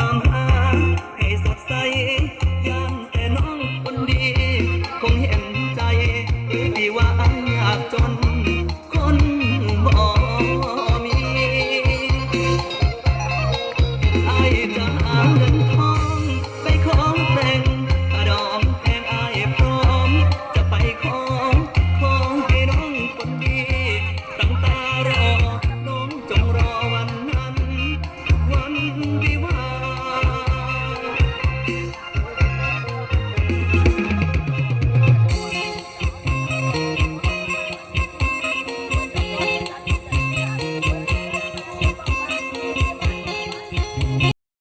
ความหาให้สดใสยามแต่น้องคนดี คงเห็นใจที่ว่าอันยากจน คนบ่มีไอจะหาเงิน